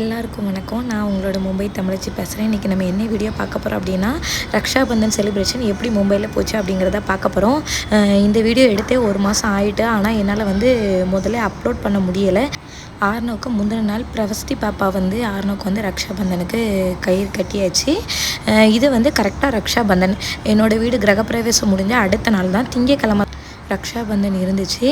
எல்லாருக்கும் வணக்கம். நான் உங்களோட மும்பை தமிழச்சி பேசுகிறேன் இன்றைக்கி நம்ம என்ன வீடியோ பார்க்க போகிறோம் அப்படின்னா ரக்ஷாபந்தன் செலிப்ரேஷன் எப்படி மும்பையில் போச்சு அப்படிங்கிறத பார்க்க போகிறோம் இந்த வீடியோ எடுத்தே ஒரு மாதம் ஆகிட்டு ஆனால் என்னால் வந்து முதல்ல அப்லோட் பண்ண முடியலை. ஆர்னோக்கு முந்தின நாள் பிரவஸ்தி பாப்பா வந்து ஆர்னோக்கு வந்து ரக்ஷாபந்தனுக்கு கயிறு கட்டியாச்சு. இது வந்து கரெக்டாக ரக்ஷாபந்தன். என்னோடய வீடு கிரகப்பிரவேசம் முடிஞ்ச அடுத்த நாள் தான் திங்கக்கிழமை ரக்ஷாபந்தன் இருந்துச்சு.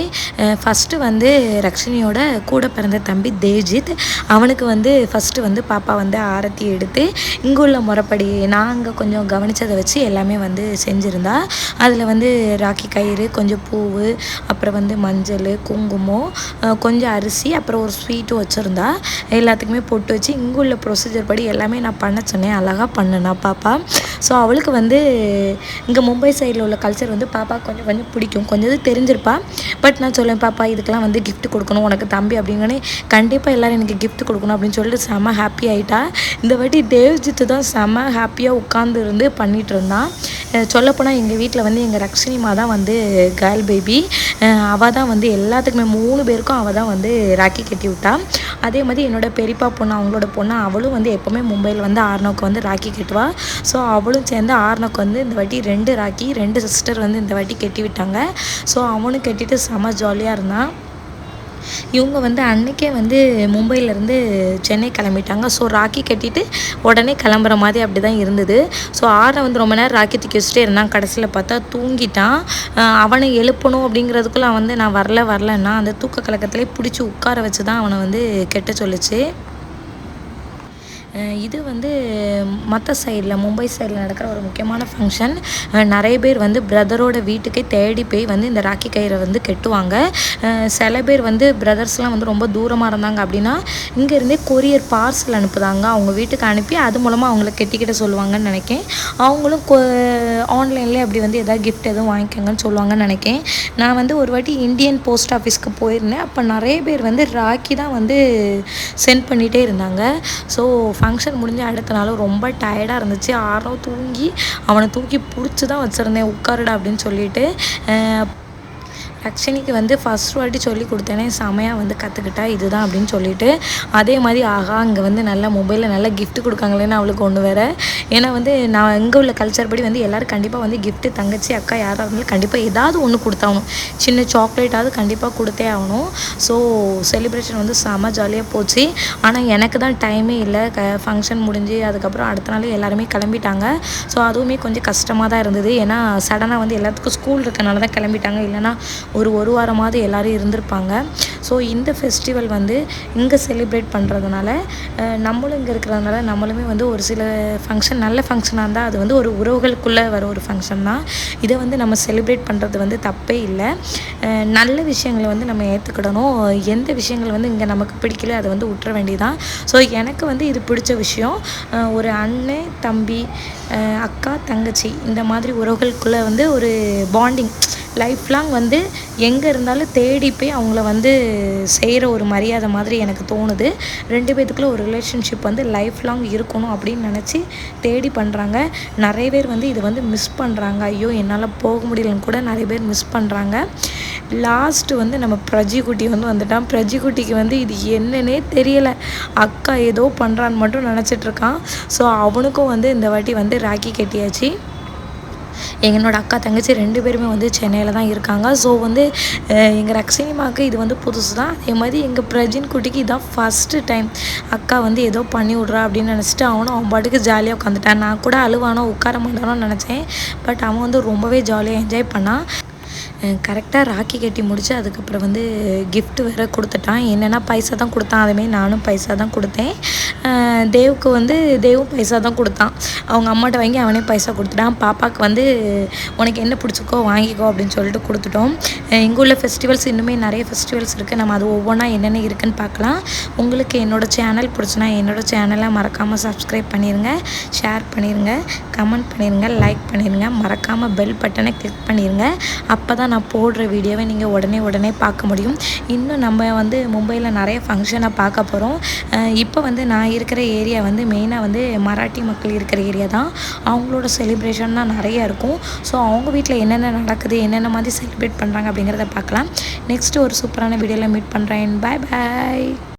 ஃபஸ்ட்டு வந்து ரக்ஷினியோட கூட பிறந்த தம்பி தேஜித். அவனுக்கு வந்து ஃபஸ்ட்டு வந்து பாப்பா வந்து ஆரத்தி எடுத்து இங்கே உள்ள முறைப்படி நாங்கள் கொஞ்சம் கவனித்ததை வச்சு எல்லாமே வந்து செஞ்சுருந்தா. அதில் வந்து ராக்கி கயிறு கொஞ்சம் பூவு அப்புறம் வந்து மஞ்சள் குங்குமம் கொஞ்சம் அரிசி அப்புறம் ஒரு ஸ்வீட்டும் வச்சுருந்தா. எல்லாத்துக்குமே பொட்டு வச்சு இங்கே உள்ள ப்ரொசீஜர் படி எல்லாமே நான் பண்ண சொன்னேன். அழகாக பண்ணுனா பாப்பா. ஸோ அவளுக்கு வந்து இங்கே மும்பை சைடில் உள்ள கல்ச்சர் வந்து பாப்பா கொஞ்சம் கொஞ்சம் பிடிக்கும். கொஞ்சம் இது தெரிஞ்சிருப்பா. பட் நான் சொல்லுவேன் பாப்பா இதுக்கெல்லாம் வந்து கிஃப்ட் கொடுக்கணும். உனக்கு தம்பி அப்படிங்கன்னு கண்டிப்பாக எல்லோரும் எனக்கு கிஃப்ட் கொடுக்கணும் அப்படின்னு சொல்லிட்டு செம்ம ஹாப்பி ஆகிட்டா இந்த வாட்டி தேவ்ஜித்து தான் செம்ம ஹாப்பியாக உட்காந்து இருந்து பண்ணிகிட்டு இருந்தான். சொல்லப்போனால் எங்கள் வீட்டில் வந்து எங்கள் ரக்ஷினிமா தான் வந்து கேர்ள் பேபி அவள் தான் வந்து எல்லாத்துக்குமே மூணு பேருக்கும் அவள் தான் வந்து ராக்கி கட்டி விட்டா. அதே மாதிரி என்னோட பெரியப்பா பொண்ணு அவங்களோட பொண்ணு அவளும் வந்து எப்போவுமே மும்பையில் வந்து ஆர்னோக்கு வந்து ராக்கி கட்டுவா. ஸோ அவளும் சேர்ந்து ஆர்னோக்கு வந்து இந்த வாட்டி ரெண்டு ராக்கி ரெண்டு சிஸ்டர் வந்து இந்த வாட்டி கட்டி விட்டாங்க. ஸோ அவனும் கட்டிட்டு செம ஜாலியாக இருந்தான். இவங்க வந்து அன்னைக்கே வந்து மும்பையிலேருந்து சென்னை கிளம்பிட்டாங்க. ஸோ ராக்கி கட்டிட்டு உடனே கிளம்புற மாதிரி அப்படி தான் இருந்தது. ஸோ ஆரை வந்து ரொம்ப நேரம் ராக்கி தூக்கி வச்சுட்டே இருந்தான். கடைசியில் பார்த்தா தூங்கிட்டான். அவனை எழுப்பணும் அப்படிங்கிறதுக்குள்ள வந்து நான் வரல வரலன்னா அந்த தூக்க கலக்கத்திலே பிடிச்சி உட்கார வச்சு தான் அவனை வந்து கெட்ட சொல்லுச்சு. இது வந்து மற்ற சைடில் மும்பை சைடில் நடக்கிற ஒரு முக்கியமான ஃபங்க்ஷன் நிறைய பேர் வந்து பிரதரோட வீட்டுக்கே தேடி போய் வந்து இந்த ராக்கி கயிறை வந்து கெட்டுவாங்க. சில பேர் வந்து பிரதர்ஸ்லாம் வந்து ரொம்ப தூரமாக இருந்தாங்க அப்படின்னா இங்கேருந்தே கொரியர் பார்சல் அனுப்புதாங்க. அவங்க வீட்டுக்கு அனுப்பி அது மூலமாக அவங்கள கெட்டிக்கிட்ட சொல்லுவாங்கன்னு நினைக்கேன். அவங்களும் ஆன்லைன்லேயே அப்படி வந்து எதாவது கிஃப்ட் எதுவும் வாங்கிக்கோங்கன்னு சொல்லுவாங்கன்னு நினைக்கேன். நான் வந்து ஒரு வாட்டி இந்தியன் போஸ்ட் ஆஃபீஸ்க்கு போயிருந்தேன். அப்போ நிறைய பேர் வந்து ராக்கி தான் வந்து சென்ட் பண்ணிகிட்டே இருந்தாங்க. ஸோ ஃபங்க்ஷன் முடிஞ்ச அடுத்த நாள் ரொம்ப டயர்டாக இருந்துச்சு. ஆறும் தூங்கி அவனை தூக்கி பிடிச்சி தான் வச்சுருந்தேன். உட்காருடா அப்படின்னு சொல்லிட்டு அஹ் வந்து ஃபஸ்ட் வாட்டி சொல்லி கொடுத்தேனே செமையாக வந்து கற்றுக்கிட்டா இதுதான் அப்படின்னு சொல்லிட்டு அதே மாதிரி ஆகா இங்கே வந்து நல்ல மொபைலில் நல்லா கிஃப்ட் கொடுக்காங்களேன்னு அவளுக்கு ஒன்று வேற. ஏன்னா வந்து நான் இங்கே உள்ள கல்ச்சர் படி வந்து எல்லோரும் கண்டிப்பாக வந்து கிஃப்ட்டு தங்கச்சி அக்கா யாராக இருந்தாலும் கண்டிப்பாக ஏதாவது ஒன்று கொடுத்தாகணும். சின்ன சாக்லேட்டாவது கண்டிப்பாக கொடுத்தே ஆகணும். ஸோ செலிப்ரேஷன் வந்து செம ஜாலியாக போச்சு. ஆனால் எனக்கு தான் டைமே இல்லை. க ஃபங்க்ஷன் முடிஞ்சு அதுக்கப்புறம் அடுத்த நாள் எல்லாருமே கிளம்பிட்டாங்க. ஸோ அதுவுமே கொஞ்சம் கஷ்டமாக தான் இருந்தது. ஏன்னா சடனாக வந்து எல்லாத்துக்கும் ஸ்கூல் இருக்கனால தான் கிளம்பிட்டாங்க. இல்லைன்னா ஒரு ஒரு வாரமாவது எல்லோரும் இருந்திருப்பாங்க. ஸோ இந்த ஃபெஸ்டிவல் வந்து இங்கே செலிப்ரேட் பண்ணுறதுனால நம்மளும் இங்கே இருக்கிறதுனால நம்மளுமே வந்து ஒரு சில ஃபங்க்ஷன் நல்ல ஃபங்க்ஷனாக இருந்தால் அது வந்து ஒரு உறவுகளுக்குள்ளே வர ஒரு ஃபங்க்ஷன் தான். இதை வந்து நம்ம செலிப்ரேட் பண்ணுறது வந்து தப்பே இல்லை. நல்ல விஷயங்களை வந்து நம்ம ஏற்றுக்கிடணும் எந்த விஷயங்கள் வந்து இங்கே நமக்கு பிடிக்கல அதை வந்து விட்டுற வேண்டியதான் ஸோ எனக்கு வந்து இது பிடிச்ச விஷயம் ஒரு அண்ணன் தம்பி அக்கா தங்கச்சி இந்த மாதிரி உறவுகளுக்குள்ளே வந்து ஒரு பாண்டிங் லைஃப் லாங் வந்து எங்கே இருந்தாலும் தேடி போய் அவங்கள வந்து செய்கிற ஒரு மரியாதை மாதிரி எனக்கு தோணுது. ரெண்டு பேத்துக்குள்ள ஒரு ரிலேஷன்ஷிப் வந்து லைஃப் லாங் இருக்கணும் அப்படின்னு நினச்சி தேடி பண்ணுறாங்க நிறைய பேர் வந்து இது வந்து மிஸ் பண்ணுறாங்க ஐயோ என்னால் போக முடியலன்னு கூட நிறைய பேர் மிஸ் பண்ணுறாங்க லாஸ்ட்டு வந்து நம்ம பிரஜிக்குட்டி வந்து வந்துட்டான். பிரஜிக்குட்டிக்கு வந்து இது என்னன்னே தெரியலை. அக்கா ஏதோ பண்ணுறான்னு மட்டும் நினச்சிட்ருக்கான் ஸோ அவனுக்கும் வந்து இந்த வாட்டி வந்து ராக்கி கட்டியாச்சு. என்னோட அக்கா தங்கச்சி ரெண்டு பேருமே வந்து சென்னையில் தான் இருக்காங்க. ஸோ வந்து எங்கள் ரக்ஷினிமாவுக்கு இது வந்து புதுசு தான் அதே மாதிரி எங்கள் பிரஜின் குட்டிக்கு இதான் ஃபஸ்ட்டு டைம் அக்கா வந்து ஏதோ பண்ணி விட்றா அப்படின்னு நினச்சிட்டு அவனும் அவன் பாட்டுக்கு ஜாலியாக உட்காந்துட்டான் நான் கூட அழுவானோ உட்கார மாட்டானோன்னு நினச்சேன். பட் அவன் வந்து ரொம்பவே ஜாலியாக என்ஜாய் பண்ணான். கரெக்டாக ராக்கி கட்டி முடித்து அதுக்கப்புறம் வந்து கிஃப்ட் வேறு கொடுத்துட்டான். என்னென்னா பைசா தான் கொடுத்தான். அதுமாரி நானும் பைசா தான் கொடுத்தேன். தேவுக்கு வந்து தேவும் பைசா தான் கொடுத்தான். அவங்க அம்மாட்ட வாங்கி அவனே பைசா கொடுத்துட்டான். பாப்பாவுக்கு வந்து உனக்கு என்ன பிடிச்சிக்கோ வாங்கிக்கோ அப்படின்னு சொல்லிட்டு கொடுத்துட்டோம். இங்கே உள்ள ஃபெஸ்டிவல்ஸ் இன்னுமே நிறைய ஃபெஸ்டிவல்ஸ் இருக்குது நம்ம அது ஒவ்வொன்றா என்னென்ன இருக்குன்னு பார்க்கலாம். உங்களுக்கு என்னோடய சேனல் பிடிச்சினா என்னோடய சேனலை மறக்காமல் சப்ஸ்கிரைப் பண்ணிடுங்க ஷேர் பண்ணிடுங்க கமெண்ட் பண்ணிடுங்க லைக் பண்ணிடுங்க மறக்காமல் பெல் பட்டனை கிளிக் பண்ணிடுங்க அப்போ தான் நான் போடுற வீடியோவை நீங்கள் உடனே உடனே பார்க்க முடியும். இன்னும் நம்ம வந்து மும்பையில் நிறைய ஃபங்க்ஷனை பார்க்க போகிறோம் இப்போ வந்து நான் இருக்கிற ஏரியா வந்து மெயினாக வந்து மராட்டி மக்கள் இருக்கிற ஏரியா தான். அவங்களோட செலிப்ரேஷன் தான் நிறைய இருக்கும். ஸோ அவங்க வீட்டில் என்னென்ன நடக்குது என்னென்ன மாதிரி செலிப்ரேட் பண்ணுறாங்க அப்படிங்கிறத பார்க்கலாம். நெக்ஸ்ட்டு ஒரு சூப்பரான வீடியோவில் மீட் பண்ணுறேன் பாய் பாய்